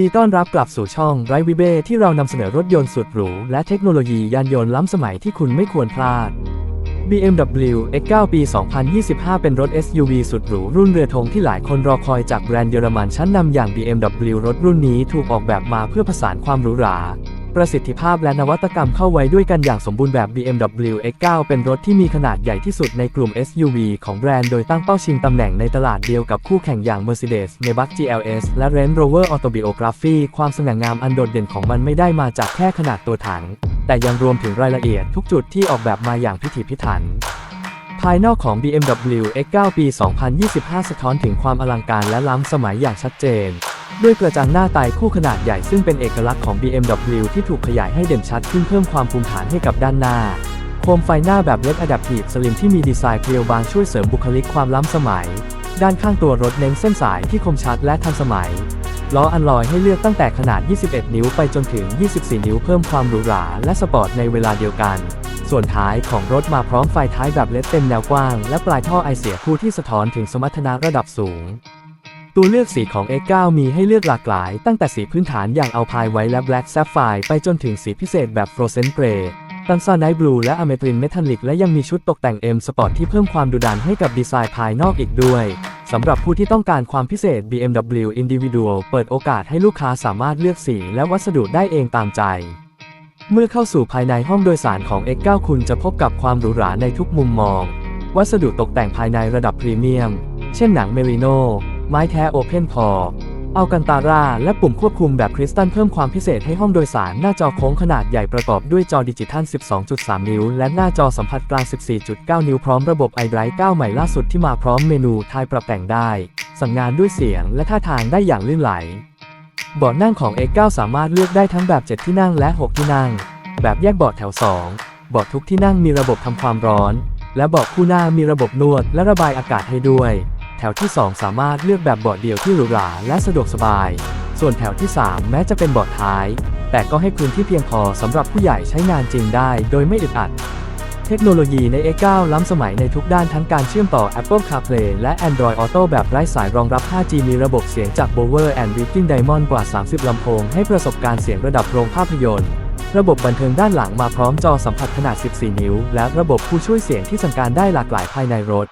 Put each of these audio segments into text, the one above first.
ดีต้อนรับกลับสู่ช่องไรวิเบ้ที่เรานำเสนอรถยนต์สุดหรู และเทคโนโลยียานยนต์ล้ำสมัยที่คุณไม่ควรพลาด BMW X9 ปี 2025 เป็นรถ SUV สุดหรู รุ่นเรือธงที่หลายคนรอคอยจากแบรนด์เยอรมันชั้นนำอย่าง BMW รถรุ่นนี้ถูกออกแบบมาเพื่อผสานความหรูหรา ประสิทธิภาพและนวัตกรรมเข้าไว้ด้วยกันอย่างสมบูรณ์แบบ BMW X9 เป็นรถที่มีขนาดใหญ่ที่สุดในกลุ่ม SUV ของแบรนด์โดยตั้งเป้าชิงตำแหน่งในตลาดเดียวกับคู่แข่งอย่าง Mercedes Maybach GLS และ Range Rover Autobiography ความสง่างามอันโดดเด่นของมันไม่ได้มาจากแค่ขนาดตัวถัง แต่ยังรวมถึงรายละเอียดทุกจุดที่ออกแบบมาอย่างพิถีพิถันภายนอกของ BMW X9 ปี 2025 สะท้อนถึงความอลังการและล้ำสมัยอย่างชัดเจน ด้วยกระจังหน้าไตคู่ขนาดใหญ่ซึ่งเป็นเอกลักษณ์ของ BMW ที่ถูกขยายให้เด่นชัดขึ้นเพิ่มความภูมิฐานให้กับด้านหน้า โคมไฟหน้าแบบ LED Adaptive Slim ที่มีดีไซน์เพรียวบางช่วยเสริมบุคลิกความล้ำสมัย ด้านข้างตัวรถเน้นเส้นสายที่คมชัดและทันสมัย ล้ออันลอยให้เลือกตั้งแต่ขนาด 21 นิ้วไปจนถึง 24 นิ้วเพิ่มความหรูหราและสปอร์ตในเวลาเดียวกัน ส่วนท้ายของรถมาพร้อมไฟท้ายแบบเล็ดเต็มแนวกว้าง และปลายท่อไอเสียคู่ที่สะท้อนถึงสมรรถนะระดับสูง ตัวเลือกสีของ X9 มีให้เลือกหลากหลาย ตั้งแต่สีพื้นฐานอย่างเอาพายไว้และ Black Sapphire ไปจนถึงสีพิเศษแบบ Frozen Grey ตันซาไนท์บลูและอเมทรินเมทัลลิกและยังมีชุดตกแต่ง M Sport ที่เพิ่มความดุดันให้กับดีไซน์ภายนอกอีกด้วยสำหรับผู้ที่ต้องการความพิเศษ BMW Individual เปิดโอกาสให้ลูกค้าสามารถเลือกสีและวัสดุได้เองตามใจ เมื่อเข้าสู่ภายในห้องโดยสารของ X9 คุณจะพบกับความหรูหราในทุกมุมมอง วัสดุตกแต่งภายในระดับพรีเมียม เช่นหนังเมริโน ไม้แท้โอเพนพออัลกันตาร่าและปุ่มควบคุมแบบคริสตัลเพิ่มความพิเศษให้ห้องโดยสารหน้าจอโค้งขนาดใหญ่ประกอบด้วยจอดิจิทัล 12.3 นิ้ว และหน้าจอสัมผัสกลาง 14.9 นิ้วพร้อมระบบ iDrive 9 ใหม่ล่าสุดที่มาพร้อมเมนูทายปรับแต่งได้ สั่งงานด้วยเสียงและท่าทางได้อย่างลื่นไหล เบาะนั่งของ X9 สามารถเลือกได้ทั้งแบบ 7 ที่นั่งและ 6 ที่นั่ง แบบแยกเบาะแถว 2 เบาะทุกที่นั่งมีระบบทำความร้อน และเบาะคู่หน้ามีระบบนวดและระบายอากาศให้ด้วย แถวที่ 2 สามารถเลือกแบบเบาะเดี่ยวที่หรูหราและสะดวกสบาย ส่วนแถวที่ 3 แม้จะเป็นเบาะท้าย แต่ก็ให้พื้นที่เพียงพอสำหรับผู้ใหญ่ใช้งานจริงได้โดยไม่อึดอัด เทคโนโลยีใน X9 ล้ำสมัยในทุกด้านทั้งการเชื่อมต่อ Apple CarPlay และ Android Auto แบบไร้สายรองรับ 5G มีระบบเสียงจาก Bower and Wilking Diamond กว่า 30 ลำโพง ให้ประสบการณ์เสียงระดับโรงภาพยนตร์ระบบบันเทิงด้านหลังมาพร้อมจอสัมผัสขนาด 14 นิ้ว และระบบผู้ช่วยเสียงที่สั่งการได้หลากหลายภายในรถ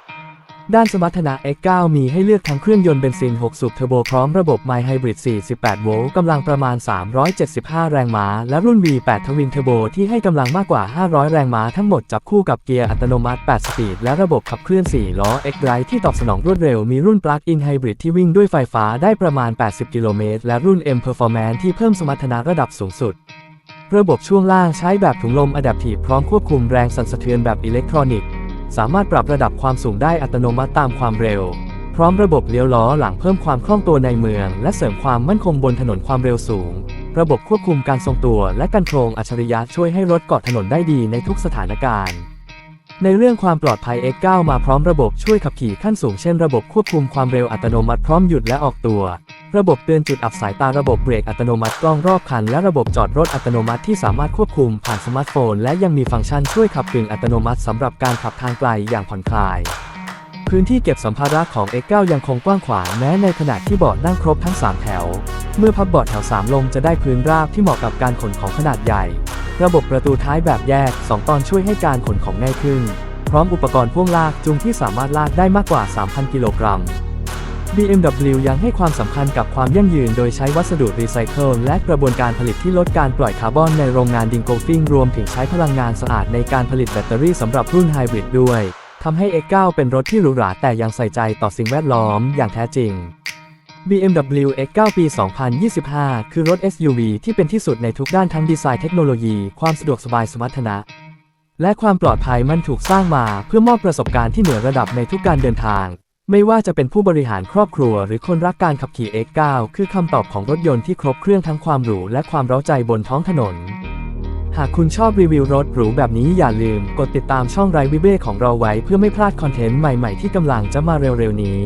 ด้านสมรรถนะ X9 มีให้เลือกทั้งเครื่องยนต์เบนซิน 6 สูบเทอร์โบพร้อมระบบ My Hybrid 48 โวลต์กำลังประมาณ 375 แรงม้า และรุ่น V8 ทวินเทอร์โบที่ให้กำลังมากกว่า 500 แรงม้าทั้งหมดจับคู่กับเกียร์อัตโนมัติ 8 สปีด และระบบขับเคลื่อน 4 ล้อ X-Drive ที่ตอบสนองรวดเร็ว มีรุ่น Plug-in Hybrid ที่วิ่งด้วยไฟฟ้าได้ประมาณ 80 กิโลเมตร และรุ่น M Performance ที่เพิ่มสมรรถนะระดับสูงสุดระบบช่วงล่างใช้แบบถุงลม Adaptive พร้อมควบคุมแรงสั่นสะเทือนแบบอิเล็กทรอนิกส์ สามารถปรับระดับความสูงได้อัตโนมัติตามความเร็ว พร้อมระบบเลี้ยวล้อหลังเพิ่มความคล่องตัวในเมือง และเสริมความมั่นคงบนถนนความเร็วสูง ระบบควบคุมการทรงตัว และการโครงอัจฉริยะช่วยให้รถเกาะถนนได้ดีในทุกสถานการณ์ในเรื่องความปลอดภัย X9 มาพร้อมระบบช่วยขับขี่ขั้นสูงเช่นระบบควบคุมความเร็วอัตโนมัติพร้อมหยุดและออกตัว ระบบเตือนจุดอับสายตาระบบเบรกอัตโนมัติกล้องรอบคัน และระบบจอดรถอัตโนมัติที่สามารถควบคุมผ่านสมาร์ทโฟน และยังมีฟังก์ชันช่วยขับกึ่งอัตโนมัติสำหรับการขับทางไกลอย่างผ่อนคลาย พื้นที่เก็บสัมภาระของ X9 ยังคงกว้างขวางแม้ในขณะที่เบาะนั่งครบทั้ง 3 แถว เมื่อพับเบาะแถว 3 ลงจะได้พื้นราบที่เหมาะกับการขนของขนาดใหญ่ ระบบประตูท้ายแบบแยก 2 ตอนช่วยให้การขนของง่ายขึ้น พร้อมอุปกรณ์พ่วงลากจูงที่สามารถลากได้มากกว่า 3,000 กิโลกรัม BMW ยังให้ความสำคัญกับความยั่งยืนโดยใช้วัสดุรีไซเคิลและกระบวนการผลิตที่ลดการปล่อยคาร์บอนในโรงงานดิงโกฟิงรวมถึงใช้พลังงานสะอาดในการผลิตแบตเตอรี่สำหรับรุ่นไฮบริดด้วยทำให้ X9 เป็นรถที่หรูหราแต่ยังใส่ใจต่อสิ่งแวดล้อมอย่างแท้จริง BMW X9 ปี 2025 คือรถ SUV ที่เป็นที่สุดในทุกด้านทั้งดีไซน์เทคโนโลยี ความสะดวกสบายสมรรถนะ และความปลอดภัยมันถูกสร้างมาเพื่อมอบประสบการณ์ที่เหนือระดับในทุกการเดินทาง ไม่ว่าจะเป็นผู้บริหารครอบครัวหรือคนรักการขับขี่ X9 คือคำตอบของรถยนต์ที่ครบเครื่องทั้งความหรูและความเร้าใจบนท้องถนน หากคุณชอบรีวิวรถหรูแบบนี้อย่าลืมกดติดตามช่องไรวิเบ้ของเราไว้เพื่อไม่พลาดคอนเทนต์ใหม่ๆที่กำลังจะมาเร็วๆนี้